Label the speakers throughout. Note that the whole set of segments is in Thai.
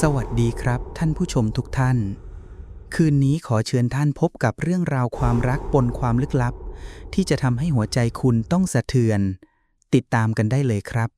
Speaker 1: สวัสดีครับท่านผู้ชมทุกท่าน คืนนี้ขอเชิญท่านพบกับเรื่องราวความรักปนความลึกลับ ที่จะทำให้หัวใจคุณต้องสะเทือน ติดตามกันได้เลยครับ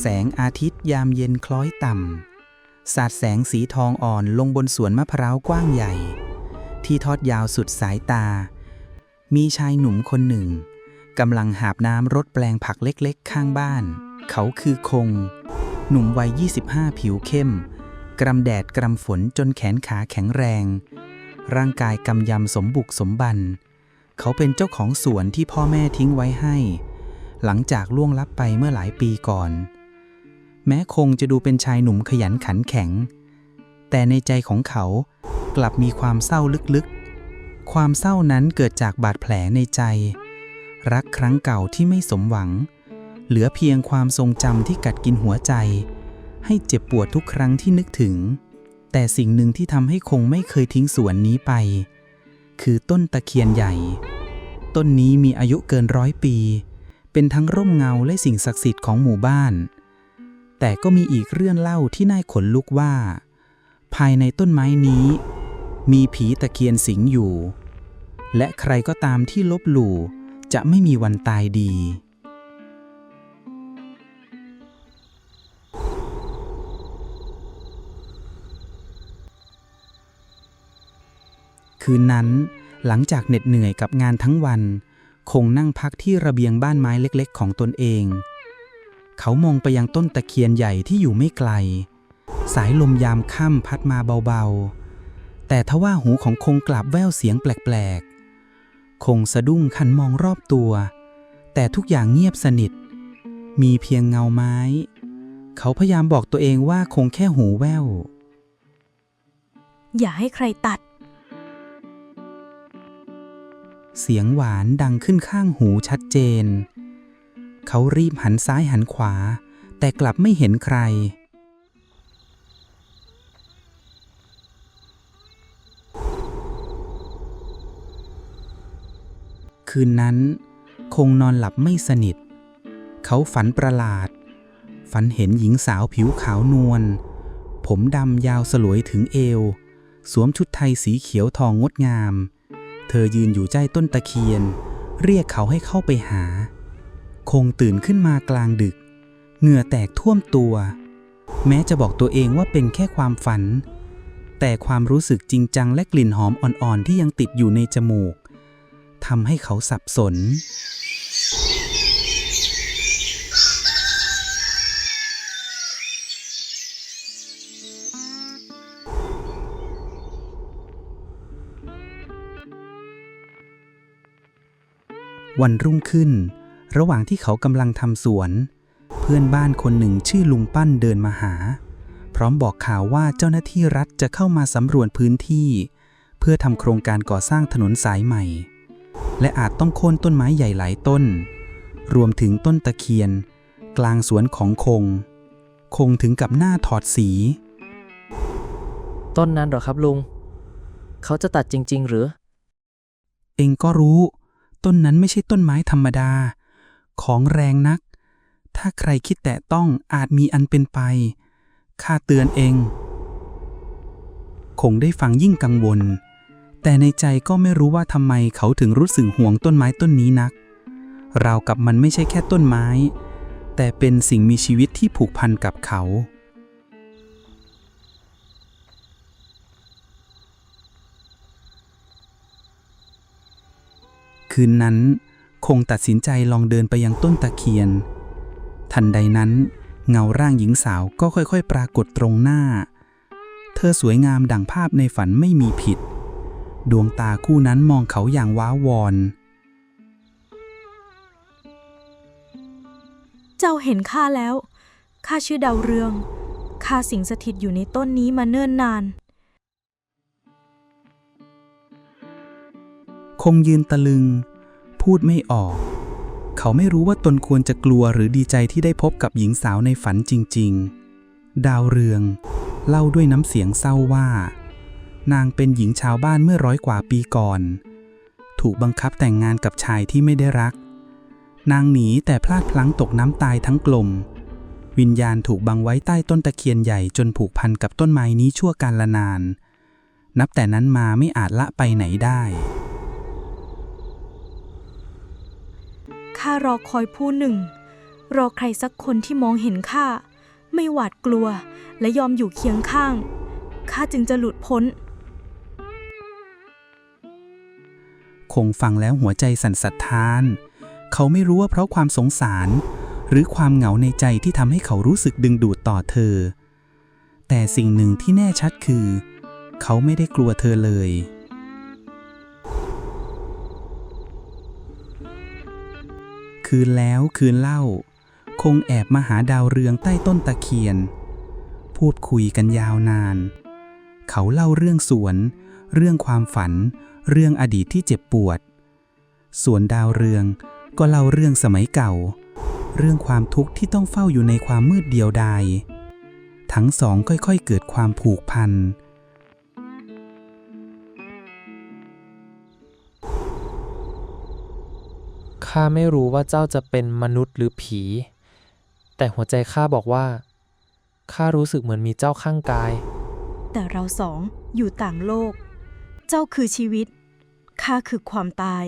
Speaker 1: แสงอาทิตย์ยามเย็นคล้อยต่ำ สาดแสงสีทองอ่อนลงบนสวนมะพร้าวกว้างใหญ่ ที่ทอดยาวสุดสายตา มีชายหนุ่มคนหนึ่งกำลังหาบน้ำรดแปลงผักเล็กๆ ข้างบ้าน เขาคือคง หนุ่มวัย 25 ผิวเข้ม กรำแดดกรำฝนจนแขนขาแข็งแรง ร่างกายกำยำสมบุกสมบัน เขาเป็นเจ้าของสวนที่พ่อแม่ทิ้งไว้ให้ หลังจากล่วงลับไปเมื่อหลายปีก่อน แม้คงจะดูเป็นชายหนุ่มขยันขันแข็ง แต่ในใจของเขากลับมีความเศร้าลึกๆ ความเศร้านั้นเกิดจากบาดแผลในใจ รักครั้งเก่าที่ไม่สมหวัง เหลือเพียงความทรงจำที่กัดกินหัวใจ ให้เจ็บปวดทุกครั้งที่นึกถึง แต่สิ่งหนึ่งที่ทำให้คงไม่เคยทิ้งสวนนี้ไป คือต้นตะเคียนใหญ่ ต้นนี้มีอายุเกินร้อยปี เป็นทั้งร่มเงาและสิ่งศักดิ์สิทธิ์ของหมู่บ้าน แต่ก็มีอีกเรื่องเล่าที่น่าขนลุกว่า ภายในต้นไม้นี้ มีผีตะเคียนสิงอยู่ และใครก็ตามที่ลบหลู่จะไม่มีวันตายดี คืนนั้นหลังจากเหน็ดเหนื่อยกับงานทั้งวัน คงนั่งพักที่ระเบียงบ้านไม้เล็กๆ ของตนเอง เขามองไปยังต้นตะเคียนใหญ่ที่อยู่ไม่ไกล สายลมยามค่ำพัดมาเบาๆ แต่ทว่าหูของคงกลับแว่วเสียงแปลกๆ คงสะดุ้งคันมองรอบตัว แต่ทุกอย่างเงียบสนิท มีเพียงเงาไม้ เขาพยายามบอกตัวเองว่าคงแค่หูแว่ว
Speaker 2: อย่าให้ใครตัด
Speaker 1: เสียงหวานดังขึ้นข้างหูชัดเจน เขารีบหันซ้ายหันขวา แต่กลับไม่เห็นใคร คืนนั้นคงนอนหลับไม่สนิท เขาฝันประหลาด ฝันเห็นหญิงสาวผิวขาวนวล ผมดำยาวสลวยถึงเอว สวมชุดไทยสีเขียวทองงดงาม เธอยืนอยู่ใต้ต้นตะเคียน เรียกเขาให้เข้าไปหา คงตื่นขึ้นมากลางดึก เหงื่อแตกท่วมตัว แม้จะบอกตัวเองว่าเป็นแค่ความฝัน แต่ความรู้สึกจริงจังและกลิ่นหอมอ่อนๆที่ยังติดอยู่ในจมูกทำให้เขาสับสน วันรุ่งขึ้น ระหว่างที่เขากำลังทำสวน เพื่อนบ้านคนหนึ่งชื่อลุงปั้นเดินมาหา พร้อมบอกข่าวว่าเจ้าหน้าที่รัฐจะเข้ามาสำรวจพื้นที่ เพื่อทำโครงการก่อสร้างถนนสายใหม่ และอาจต้องโค่นต้นไม้ใหญ่หลายต้น รวมถึงต้นตะเคียน กลางสวนของคง คงถึงกับหน้าถอดสี
Speaker 3: ต้นนั้นเหรอครับลุง เขาจะตัดจริง ๆ หรือ
Speaker 1: เองก็รู้ ต้นนั้นไม่ใช่ต้นไม้ธรรมดา ของแรงนัก ถ้าใครคิดแตะต้องอาจมีอันเป็นไป ข้าเตือนเอง คงได้ฟังยิ่งกังวล แต่ในใจก็ไม่รู้ว่าทำไมเขาถึงรู้สึกห่วงต้นไม้ต้นนี้นัก ราวกับมันไม่ใช่แค่ต้นไม้ แต่เป็นสิ่งมีชีวิตที่ผูกพันกับเขาคืนนั้น คงตัดสินใจลองเดินไปยังต้นตะเคียน ทันใดนั้น เงาร่างหญิงสาวก็ค่อยๆ ปรากฏตรงหน้า เธอสวยงามดังภาพในฝันไม่มีผิด ดวงตาคู่นั้นมองเขาอย่างว้าวอน
Speaker 2: เจ้าเห็นข้าแล้ว ข้าชื่อดาวเรือง ข้าสิงสถิตอยู่ในต้นนี้มาเนิ่นนาน
Speaker 1: คงยืนตะลึง พูดไม่ออก เขาไม่รู้ว่าตนควรจะกลัวหรือดีใจที่ได้พบกับหญิงสาวในฝันจริง ๆ ดาวเรือง เล่าด้วยน้ำเสียงเศร้าว่า นางเป็นหญิงชาวบ้านเมื่อร้อยกว่าปีก่อน ถูกบังคับแต่งงานกับชายที่ไม่ได้รัก นางหนีแต่พลาดพลั้งตกน้ำตายทั้งกลม วิญญาณถูกบังไว้ใต้ต้นตะเคียนใหญ่จนผูกพันกับต้นไม้นี้ชั่วกาลนาน นับแต่นั้นมาไม่อาจละไปไหนได้
Speaker 2: ข้ารอคอยผู้หนึ่ง รอใครสักคนที่มองเห็นข้า ไม่หวาดกลัวและยอมอยู่เคียงข้าง ข้าจึงจะหลุดพ้น
Speaker 1: คงฟังแล้วหัวใจสั่นสะท้าน เขาไม่รู้ว่าเพราะความสงสาร หรือความเหงาในใจที่ทำให้เขารู้สึกดึงดูดต่อเธอ แต่สิ่งหนึ่งที่แน่ชัดคือ เขาไม่ได้กลัวเธอเลย คืนแล้วคืนเล่า คงแอบมาหาดาวเรืองใต้ต้นตะเคียน พูดคุยกันยาวนาน เขาเล่าเรื่องสวน เรื่องความฝัน เรื่องอดีตที่เจ็บปวด ส่วนดาวเรืองก็เล่าเรื่องสมัยเก่า เรื่องความทุกข์ที่ต้องเฝ้าอยู่ในความมืดเดียวดายทั้งสองค่อยๆเกิดความผูกพัน
Speaker 3: ข้าไม่รู้ว่าเจ้าจะเป็นมนุษย์หรือผี แต่หัวใจข้าบอกว่า ข้ารู้สึกเหมือนมีเจ้าข้างกาย
Speaker 2: แต่เราสองอยู่ต่างโลก เจ้าคือชีวิต ข้าคือความตาย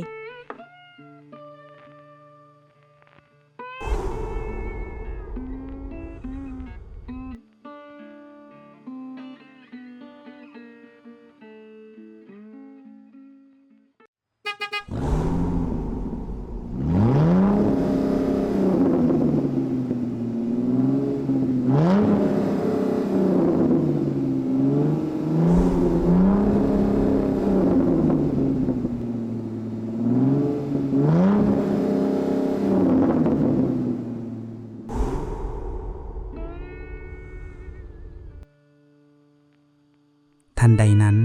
Speaker 1: นใดนั้น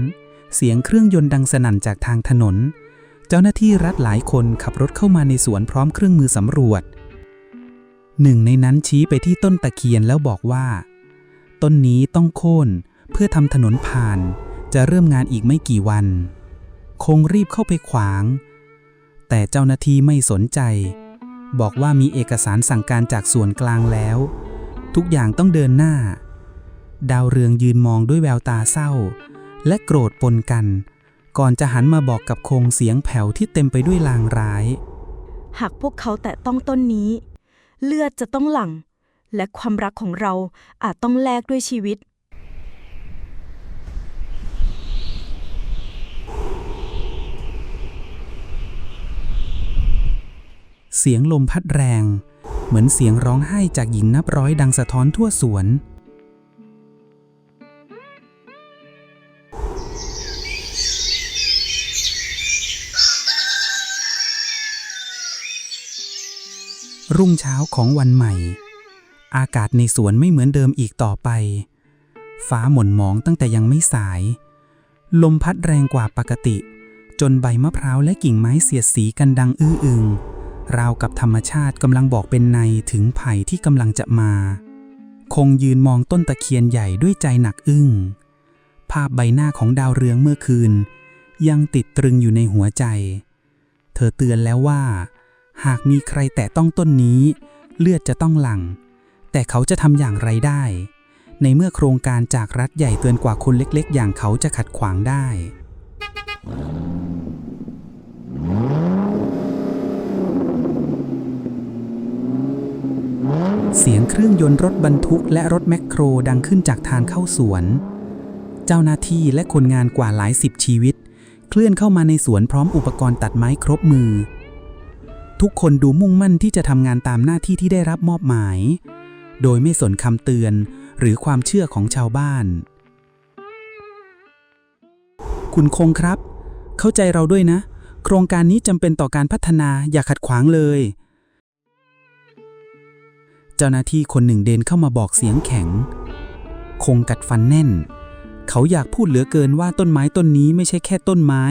Speaker 1: เสียงเครื่องยนต์ดังสนั่นจากทางถนน เจ้าหน้าที่รัฐหลายคนขับรถเข้ามาในสวนพร้อมเครื่องมือสำรวจ หนึ่งในนั้นชี้ไปที่ต้นตะเคียนแล้วบอกว่า ต้นนี้ต้องโค่นเพื่อทำถนนผ่าน จะเริ่มงานอีกไม่กี่วัน คงรีบเข้าไปขวาง แต่เจ้าหน้าที่ไม่สนใจ บอกว่ามีเอกสารสั่งการจากส่วนกลางแล้ว ทุกอย่างต้องเดินหน้าดาวเรืองยืนมองด้วยแววตาเศร้า และโกรธปนกัน ก่อนจะหันมาบอกกับคงเสียงแผ่วที่เต็มไปด้วยลางร้าย
Speaker 2: หากพวกเขาแตะต้องต้นนี้ เลือดจะต้องหลั่ง และความรักของเราอาจต้องแลกด้วยชีวิต
Speaker 1: เสียงลมพัดแรง เหมือนเสียงร้องไห้จากหญิงนับร้อยดังสะท้อนทั่วสวน รุ่งเช้าของวันใหม่ อากาศในสวนไม่เหมือนเดิมอีกต่อไป ฟ้าหม่นหมองตั้งแต่ยังไม่สาย ลมพัดแรงกว่าปกติ จนใบมะพร้าวและกิ่งไม้เสียดสีกันดังอื้ออึงราวกับธรรมชาติกำลังบอกเป็นในถึงภัยที่กำลังจะมา คงยืนมองต้นตะเคียนใหญ่ด้วยใจหนักอึ้ง ภาพใบหน้าของดาวเรืองเมื่อคืน ยังติดตรึงอยู่ในหัวใจ เธอเตือนแล้วว่า หากมีใครแตะต้องต้นนี้ เลือดจะต้องหลั่ง แต่เขาจะทำอย่างไรได้ ในเมื่อโครงการจากรัฐใหญ่เกินกว่าคนเล็กๆ อย่างเขาจะขัดขวางได้ เสียงเครื่องยนต์รถบรรทุกและรถแมคโครดังขึ้นจากทางเข้าสวน เจ้าหน้าที่และคนงานกว่าหลายสิบชีวิต เคลื่อนเข้ามาในสวนพร้อมอุปกรณ์ตัดไม้ครบมือ ทุกคนดูมุ่งมั่นที่จะทำงานตามหน้าที่ที่ได้รับมอบหมาย โดยไม่สนคำเตือนหรือความเชื่อของชาวบ้าน คุณคงครับ เข้าใจเราด้วยนะ โครงการนี้จำเป็นต่อการพัฒนาอย่าขัดขวางเลย เจ้าหน้าที่คนหนึ่งเดินเข้ามาบอกเสียงแข็ง คงกัดฟันแน่น เขาอยากพูดเหลือเกินว่าต้นไม้ต้นนี้ไม่ใช่แค่ต้นไม้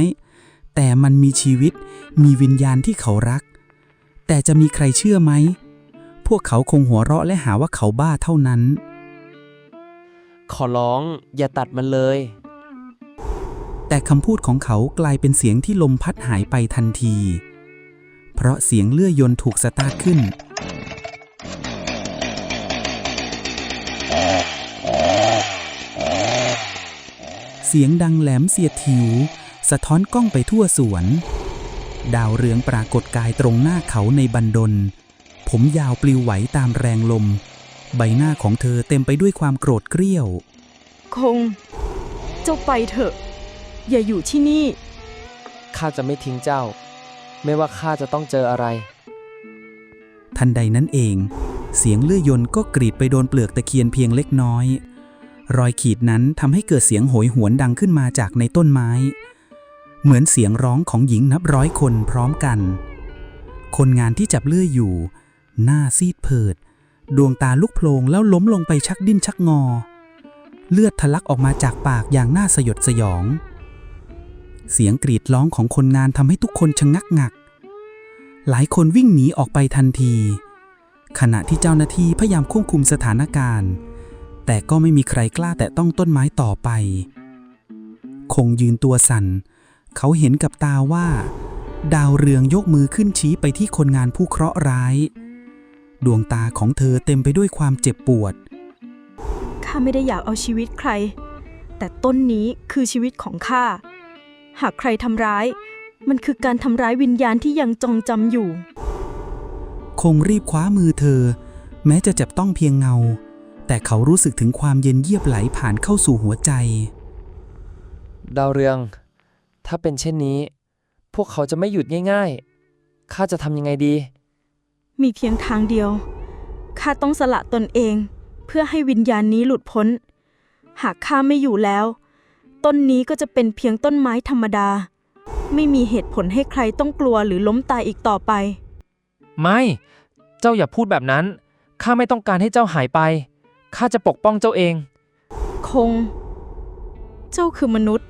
Speaker 1: แต่มันมีชีวิต มีวิญญาณที่เขารัก แต่จะมีใครเชื่อไหม พวกเขาคงหัวเราะและหาว่าเขาบ้าเท่านั้น
Speaker 3: ขอร้องอย่าตัดมันเลย
Speaker 1: แต่คำพูดของเขากลายเป็นเสียงที่ลมพัดหายไปทันที เพราะเสียงเลื่อยยนต์ถูกสตาร์ทขึ้น เสียงดังแหลมเสียดถิว สะท้อนกล้องไปทั่วสวน ดาวเรืองปรากฏกายตรงหน้าเขาในบันดล ผมยาวปลิวไหวตามแรงลม ใบหน้าของเธอเต็มไปด้วยความโกรธเกรี้ยว
Speaker 2: คง เจ้าไปเถอะ อย่าอยู่ที่นี่
Speaker 3: ข้าจะไม่ทิ้งเจ้า ไม่ว่าข้าจะต้องเจออะไร
Speaker 1: ทันใดนั้นเอง เสียงเลื่อยยนต์ก็กรีดไปโดนเปลือกตะเคียนเพียงเล็กน้อย รอยขีดนั้นทำให้เกิดเสียงโหยหวนดังขึ้นมาจากในต้นไม้ เหมือนเสียงร้องของหญิงนับร้อยคนพร้อมกัน คนงานที่จับเลื่อยอยู่ หน้าซีดเผิด ดวงตาลุกโพลงแล้วล้มลงไปชักดิ้นชักงอ เลือดทะลักออกมาจากปากอย่างน่าสยดสยอง เสียงกรีดร้องของคนงานทำให้ทุกคนชะงักงัก หลายคนวิ่งหนีออกไปทันที ขณะที่เจ้าหน้าที่พยายามควบคุมสถานการณ์ แต่ก็ไม่มีใครกล้าแตะต้องต้นไม้ต่อไป คงยืนตัวสั่น เขาเห็นกับตาว่า ดาวเรืองยกมือขึ้นชี้ไปที่คนงานผู้เคราะห์ร้าย ดวงตาของเธอเต็มไปด้วยความเจ็บปวด
Speaker 2: ข้าไม่ได้อยากเอาชีวิตใคร แต่ต้นนี้คือชีวิตของข้า หากใครทำร้าย มันคือการทำร้ายวิญญาณที่ยังจองจำอยู่
Speaker 1: คงรีบคว้ามือเธอ แม้จะจับต้องเพียงเงา แต่เขารู้สึกถึงความเย็นเยียบไหลผ่านเข้าสู่หัวใจ
Speaker 3: ดาวเรือง ถ้าเป็นเช่นนี้ พวกเขาจะไม่หยุดง่ายๆ ข้าจะทำยังไงดี
Speaker 2: มีเพียงทางเดียว ข้าต้องสละตนเอง เพื่อให้วิญญาณนี้หลุดพ้น หากข้าไม่อยู่แล้ว ต้นนี้ก็จะเป็นเพียงต้นไม้ธรรมดา ไม่มีเหตุผลให้ใครต้องกลัวหรือล้มตายอีกต่อไป
Speaker 3: ไม่ เจ้าอย่าพูดแบบนั้น ข้าไม่ต้องการให้เจ้าหายไป ข้าจะปกป้องเจ้าเอง
Speaker 2: คง เจ้าคือมนุษย์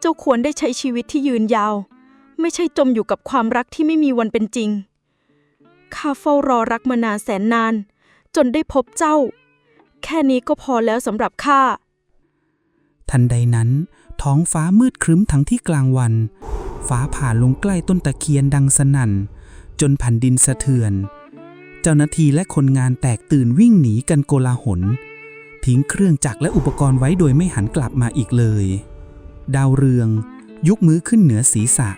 Speaker 2: เจ้าควรได้ใช้ชีวิตที่ยืนยาว ไม่ใช่จมอยู่กับความรักที่ไม่มีวันเป็นจริง ข้าเฝ้ารอรักมานานแสนนาน จนได้พบเจ้า แค่นี้ก็พอแล้วสำหรับข้า
Speaker 1: ทันใดนั้น ท้องฟ้ามืดครึ้มทั้งที่กลางวัน ฟ้าผ่าลงใกล้ต้นตะเคียนดังสนั่น จนแผ่นดินสะเทือน เจ้าหน้าที่และคนงานแตกตื่นวิ่งหนีกันโกลาหล ทิ้งเครื่องจักรและอุปกรณ์ไว้โดยไม่หันกลับมาอีกเลย ดาวเรือง ยุกมือขึ้นเหนือศีรษะ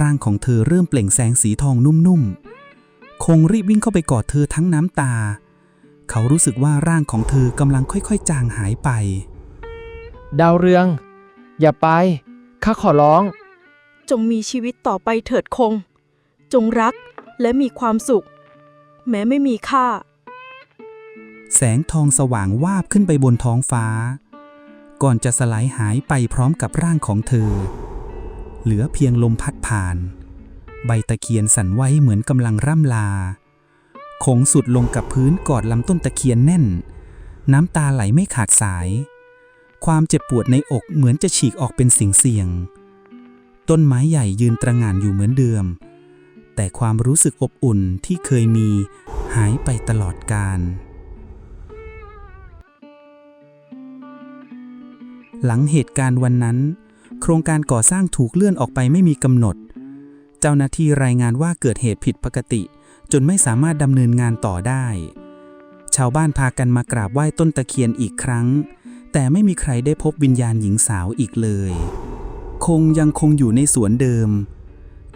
Speaker 1: ร่างของเธอเริ่มเปล่งแสงสีทองนุ่มๆ คงรีบวิ่งเข้าไปกอดเธอทั้งน้ำตา เขารู้สึกว่าร่างของเธอกำลังค่อยๆ จางหายไป
Speaker 3: ดาวเรือง อย่าไป ข้าขอร้อง
Speaker 2: จงมีชีวิตต่อไปเถิดคง จงรักและมีความสุข แม้ไม่มีค่า
Speaker 1: แสงทองสว่างวาบขึ้นไปบนท้องฟ้า ก่อนจะสลายหายไปพร้อมกับร่างของเธอ เหลือเพียงลมพัดผ่าน ใบตะเคียนสั่นไหวเหมือนกำลังร่ำลา คงสุดลงกับพื้นกอดลำต้นตะเคียนแน่น น้ำตาไหลไม่ขาดสาย ความเจ็บปวดในอกเหมือนจะฉีกออกเป็นสิ่งเสี่ยง ต้นไม้ใหญ่ยืนตระหง่านอยู่เหมือนเดิม แต่ความรู้สึกอบอุ่นที่เคยมีหายไปตลอดกาล หลังเหตุการณ์วันนั้น โครงการก่อสร้างถูกเลื่อนออกไปไม่มีกำหนด เจ้าหน้าที่รายงานว่าเกิดเหตุผิดปกติ จนไม่สามารถดำเนินงานต่อได้ ชาวบ้านพากันมากราบไหว้ต้นตะเคียนอีกครั้ง แต่ไม่มีใครได้พบวิญญาณหญิงสาวอีกเลย คงยังคงอยู่ในสวนเดิม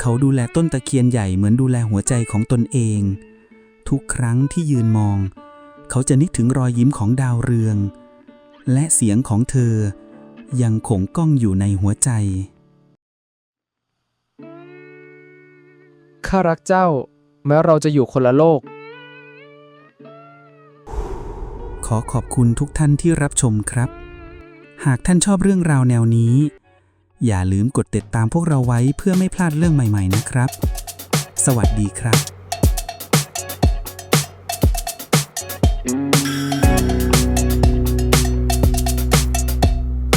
Speaker 1: เขาดูแลต้นตะเคียนใหญ่เหมือนดูแลหัวใจของตนเอง ทุกครั้งที่ยืนมอง เขาจะนึกถึงรอยยิ้มของดาวเรือง และเสียงของเธอ ยังคงก้องอยู่ในหัวใจ
Speaker 3: ข้ารักเจ้า แม้เราจะอยู่คนละโลก
Speaker 1: ขอขอบคุณทุกท่านที่รับชมครับ หากท่านชอบเรื่องราวแนวนี้ อย่าลืมกดติดตามพวกเราไว้เพื่อไม่พลาดเรื่องใหม่ๆนะครับ สวัสดีครับ